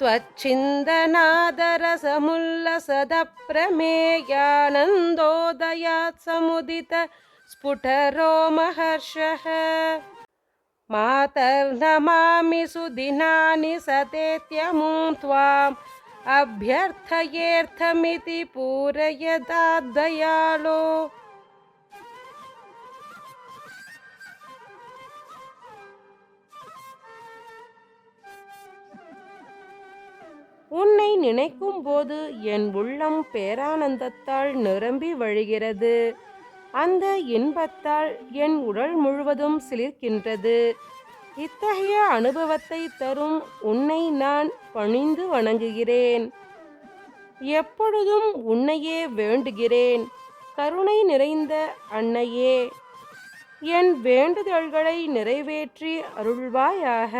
त्वच्छिन्दनादरसमुल्लसदप्रमेयानन्दोदयात् समुदित स्फुटरो महर्षः मातर्नमामि सुदिनानि सतेत्यमुं त्वाम् अभ्यर्थयेऽर्थमिति पूरयदादयालो உன்னை நினைக்கும் போது என் உள்ளம் பேரானந்தத்தால் நிரம்பி வழிகிறது. அந்த இன்பத்தால் என் உடல் முழுவதும் சிலிர்க்கின்றது. இத்தகைய அனுபவத்தை தரும் உன்னை நான் பணிந்து வணங்குகிறேன். எப்பொழுதும் உன்னையே வேண்டுகிறேன். கருணை நிறைந்த அன்னையே. என் வேண்டுதல்களை நிறைவேற்றி அருள்வாயாக.